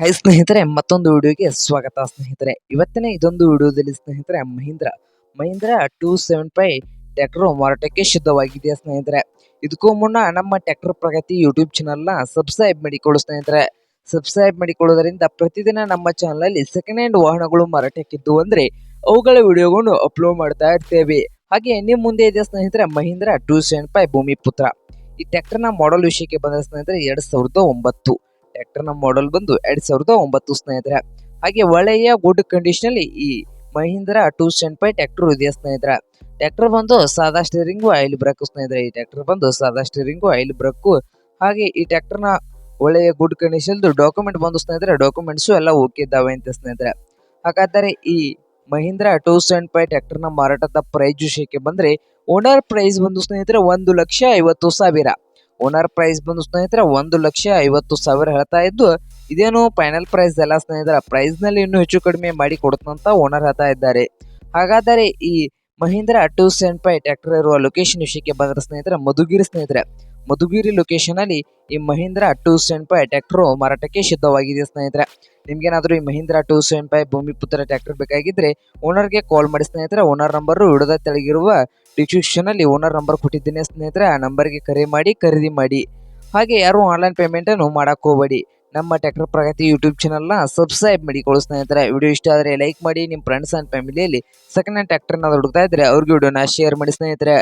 High ಸ್ನೇಹಿತರೆ, ಮತ್ತೊಂದು ವಿಡಿಯೋಗೆ ಸ್ವಾಗತ ಸ್ನೇಹಿತರೆ. ಇವತ್ತಿನ ಇದೊಂದು ವಿಡಿಯೋದಲ್ಲಿ ಸ್ನೇಹಿತರೆ, Mahindra. Mahindra two seven five tractor ಮಾರಾಟಕ್ಕೆ ಶುದ್ಧವಾಗಿದೆ ಸ್ನೇಹಿತರೆ? ಇದಕ್ಕೂ ಮುನ್ನ ನಮ್ಮ ಟ್ರ್ಯಾಕ್ಟರ್ ಪ್ರಗತಿ ಯೂಟ್ಯೂಬ್ ಚಾನಲ್ನ ಸಬ್ಸ್ಕ್ರೈಬ್ ಮಾಡಿಕೊಳ್ಳು ಸ್ನೇಹಿತರೆ. ಸಬ್ಸ್ಕ್ರೈಬ್ ಮಾಡಿಕೊಳ್ಳೋದರಿಂದ ಪ್ರತಿದಿನ ನಮ್ಮ ಚಾನಲಲ್ಲಿ ಸೆಕೆಂಡ್ ಹ್ಯಾಂಡ್ ವಾಹನಗಳು ಮಾರಾಟಕ್ಕಿದ್ದು ಅಂದರೆ ಅವುಗಳ ವಿಡಿಯೋಗಳನ್ನು ಅಪ್ಲೋಡ್ ಮಾಡ್ತಾ ಇರ್ತೇವೆ. ಹಾಗೆ ನಿಮ್ಮ ಮುಂದೆ ಇದೆ ಸ್ನೇಹಿತರೆ, Mahindra two seven five Bhoomiputra ಈ ಟ್ರ್ಯಾಕ್ಟರ್ನ ಮಾಡೆಲ್ ವಿಷಯಕ್ಕೆ ಬಂದ ಸ್ನೇಹಿತರೆ, ಎರಡು ಸಾವಿರದ ಒಂಬತ್ತು. ಟ್ರ್ಯಾಕ್ಟರ್ನ ಮಾಡೆಲ್ ಬಂದು ಎರಡ್ ಸಾವಿರದ ಒಂಬತ್ತು ಸ್ನೇಹಿತರೆ. ಹಾಗೆ ಒಳ್ಳೆಯ ಗುಡ್ ಕಂಡೀಷನ್ ಅಲ್ಲಿ ಈ Mahindra two seven five tractor ಇದೆ ಸ್ನೇಹಿತರೆ. ಟ್ರ್ಯಾಕ್ಟರ್ ಬಂದು ಸಾದಾ ಸ್ಟೀರಿಂಗು ಆಯಿಲ್ ಬ್ರಕ್ ಸ್ನೇಹಿತರೆ. ಈ ಟ್ರ್ಯಾಕ್ಟರ್ ಬಂದು ಸಾದಾ ಸ್ಟೀರಿಂಗು ಆಯಿಲ್ ಬ್ರಕ್ ಹಾಗೆ ಈ ಟ್ರ್ಯಾಕ್ಟರ್ನ ಒಳ್ಳೆಯ ಗುಡ್ ಕಂಡೀಷನ್ ಡಾಕ್ಯುಮೆಂಟ್ ಬಂದು ಸ್ನೇಹಿತರೆ ಡಾಕ್ಯುಮೆಂಟ್ಸು ಎಲ್ಲ ಓಕೆ ಇದ್ದಾವೆ ಅಂತ ಸ್ನೇಹಿತರೆ. ಹಾಗಾದರೆ ಈ ಮಹೀಂದ್ರ ಟೂ ಸೆವೆನ್ ಫೈವ್ ಟ್ರ್ಯಾಕ್ಟರ್ನ ಮಾರಾಟದ ಪ್ರೈಸ್ ವಿಷಯಕ್ಕೆ ಬಂದರೆ ಓನರ್ ಪ್ರೈಸ್ ಬಂದು ಸ್ನೇಹಿತರೆ, ಒಂದು ಲಕ್ಷ ಐವತ್ತು ಸಾವಿರ. ಓನರ್ ಪ್ರೈಸ್ ಬಂದು ಸ್ನೇಹಿತರೆ, ಒಂದು ಲಕ್ಷ ಐವತ್ತು ಸಾವಿರ ಹೇಳ್ತಾ ಇದ್ದು, ಇದೇನು ಫೈನಲ್ ಪ್ರೈಸ್ ಎಲ್ಲ ಸ್ನೇಹಿತರ ಪ್ರೈಸ್ನಲ್ಲಿ ಇನ್ನೂ ಹೆಚ್ಚು ಕಡಿಮೆ ಮಾಡಿ ಕೊಡುತ್ತಂತ ಓನರ್ ಹೇಳ್ತಾ ಇದ್ದಾರೆ. ಹಾಗಾದರೆ ಈ Mahindra two seven five tractor ಇರುವ ಲೊಕೇಶನ್ ವಿಷಯಕ್ಕೆ ಬಂದ್ರೆ ಸ್ನೇಹಿತರೆ, ಮಧುಗಿರಿ ಸ್ನೇಹಿತರೆ ಮಧುಗಿರಿ ಲೊಕೇಶನ್ ಅಲ್ಲಿ ಈ Mahindra two seven five tractor ಮಾರಾಟಕ್ಕೆ ಸಿದ್ಧವಾಗಿದೆ ಸ್ನೇಹಿತರೆ. ನಿಮ್ಗೇನಾದ್ರೂ ಈ Mahindra two seven five Bhoomiputra tractor ಬೇಕಾಗಿದ್ರೆ ಓನರ್ಗೆ ಕಾಲ್ ಮಾಡಿ ಸ್ನೇಹಿತರೆ. ಓನರ್ ನಂಬರ್ ವಿಡದ ತೆಳಗಿರುವ ಡಿಸ್ಕ್ರಿಪ್ಷನ್ ಅಲ್ಲಿ ಓನರ್ ನಂಬರ್ ಕೊಟ್ಟಿದ್ದೇನೆ ಸ್ನೇಹಿತರೆ. ಆ ನಂಬರ್ಗೆ ಕರೆ ಮಾಡಿ, ಖರೀದಿ ಮಾಡಿ. ಹಾಗೆ ಯಾರು ಆನ್ಲೈನ್ ಪೇಮೆಂಟ್ ಅನ್ನು ಮಾಡಕ್ ಹೋಗಬೇಡಿ. ನಮ್ಮ ಟ್ರ್ಯಾಕ್ಟರ್ ಪ್ರಗತಿ ಯೂಟ್ಯೂಬ್ ಚಾನಲ್ನ ಸಬ್ಸ್ಕ್ರೈಬ್ ಮಾಡಿಕೊಳ್ಳಿ ಸ್ನೇಹಿತರೆ. ವಿಡಿಯೋ ಇಷ್ಟ ಆದರೆ ಲೈಕ್ ಮಾಡಿ. ನಿಮ್ಮ ಫ್ರೆಂಡ್ಸ್ ಅಂಡ್ ಫ್ಯಾಮಿಲಿಯಲ್ಲಿ ಸೆಕೆಂಡ್ ಹ್ಯಾಂಡ್ ಟ್ರ್ಯಾಕ್ಟರ್ನ ಹುಡುಕ್ತಾ ಇದ್ರೆ ಅವ್ರಿಗೆ ವಿಡಿಯೋನ ಶೇರ್ ಮಾಡಿ ಸ್ನೇಹಿತರೆ.